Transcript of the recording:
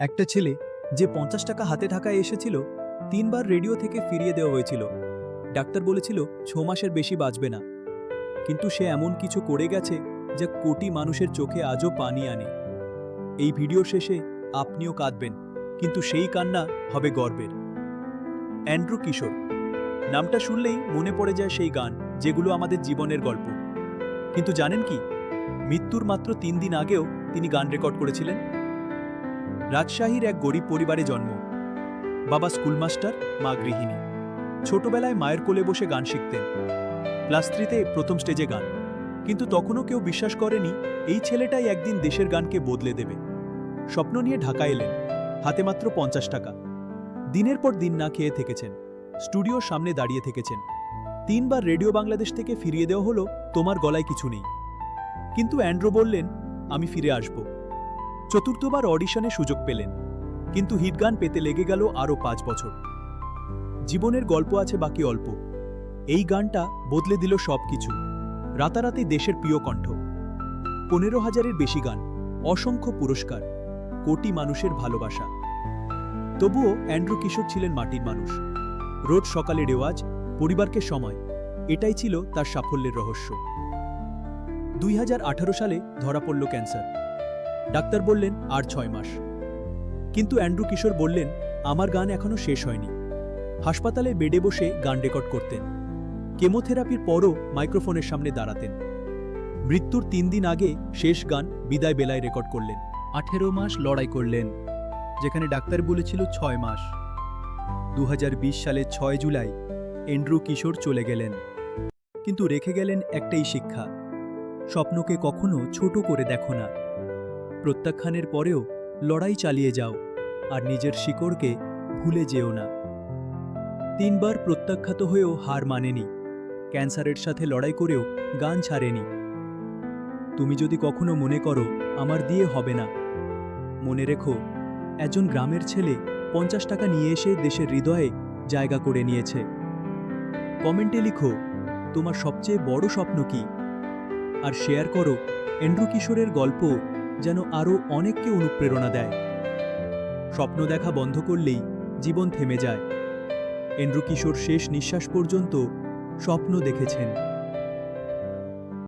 একটা ছেলে যে পঞ্চাশ টাকা হাতে ঢাকায় এসেছিল, তিনবার রেডিও থেকে ফিরিয়ে দেওয়া হয়েছিল। ডাক্তার বলেছিল ছ মাসের বেশি বাঁচবে না। কিন্তু সে এমন কিছু করে গেছে যা কোটি মানুষের চোখে আজও পানি আনে। এই ভিডিও শেষে আপনিও কাঁদবেন, কিন্তু সেই কান্না হবে গর্বের। অ্যান্ড্রু কিশোর। নামটা শুনলেই মনে পড়ে যায় সেই গান, যেগুলো আমাদের জীবনের গল্প। কিন্তু জানেন কি? মৃত্যুর মাত্র তিন দিন আগেও তিনি গান রেকর্ড করেছিলেন। রাজশাহীর এক গরিব পরিবারে জন্ম। বাবা স্কুলমাস্টার মা গৃহিণী। ছোটবেলায় মায়ের কোলে বসে গান শিখতেন। ক্লাস থ্রিতে প্রথম স্টেজে গান। কিন্তু তখনও কেউ বিশ্বাস করেনি এই ছেলেটাই একদিন দেশের গানকে বদলে দেবে। স্বপ্ন নিয়ে ঢাকা এলেন, হাতে মাত্র পঞ্চাশ টাকা। দিনের পর দিন না খেয়ে থেকেছেন, স্টুডিওর সামনে দাঁড়িয়ে থেকেছেন। তিনবার রেডিও বাংলাদেশ থেকে ফিরিয়ে দেওয়া হলো, তোমার গলায় কিছু নেই। কিন্তু অ্যান্ড্রো বললেন, আমি ফিরে আসব। চতুর্থবার অডিশনে সুযোগ পেলেন, কিন্তু হিট গান পেতে লেগে গেল আরও পাঁচ বছর। জীবনের গল্প আছে বাকি অল্প। এই গানটা বদলে দিল সব কিছু রাতারাতি দেশের প্রিয় কণ্ঠ। পনেরো হাজারের বেশি গান, অসংখ্য পুরস্কার, কোটি মানুষের ভালোবাসা। তবুও অ্যান্ড্রু কিশোর ছিলেন মাটির মানুষ। রোজ সকালে রেওয়াজ, পরিবারকে সময়, এটাই ছিল তার সাফল্যের রহস্য। দুই হাজার আঠারো সালে ধরা পড়ল ক্যান্সার। ডাক্তার বললেন, আর ছয় মাস। কিন্তু অ্যান্ড্রু কিশোর বললেন, আমার গান এখনও শেষ হয়নি। হাসপাতালে বেডে বসে গান রেকর্ড করতেন। কেমোথেরাপির পরও মাইক্রোফোনের সামনে দাঁড়াতেন। মৃত্যুর তিন দিন আগে শেষ গান বিদায় বেলায় রেকর্ড করলেন। আঠেরো মাস লড়াই করলেন, যেখানে ডাক্তার বলেছিল ছয় মাস। দু হাজার বিশ সালের ছয় জুলাই এন্ড্রু কিশোর চলে গেলেন। কিন্তু রেখে গেলেন একটাই শিক্ষা, স্বপ্নকে কখনো ছোট করে দেখো না। প্রত্যাখ্যানের পরেও লড়াই চালিয়ে যাও, আর নিজের শিকড়কে ভুলে যেও না। তিনবার প্রত্যাখ্যাত হয়েও হার মানেনি। ক্যান্সারের সাথে লড়াই করেও গান ছাড়েনি। তুমি যদি কখনো মনে করো, আমার দিয়ে হবে না। মনে রেখো, একজন গ্রামের ছেলে পঞ্চাশ টাকা নিয়ে এসে দেশের হৃদয়ে জায়গা করে নিয়েছে। কমেন্টে লিখো, তোমার সবচেয়ে বড় স্বপ্ন কি? আর শেয়ার করো, এন্ড্রু কিশোরের গল্প যেন আরও অনেককে অনুপ্রেরণা দেয়। স্বপ্ন দেখা বন্ধ করলেই জীবন থেমে যায়। এন্ড্রু কিশোর শেষ নিঃশ্বাস পর্যন্ত স্বপ্ন দেখেছেন।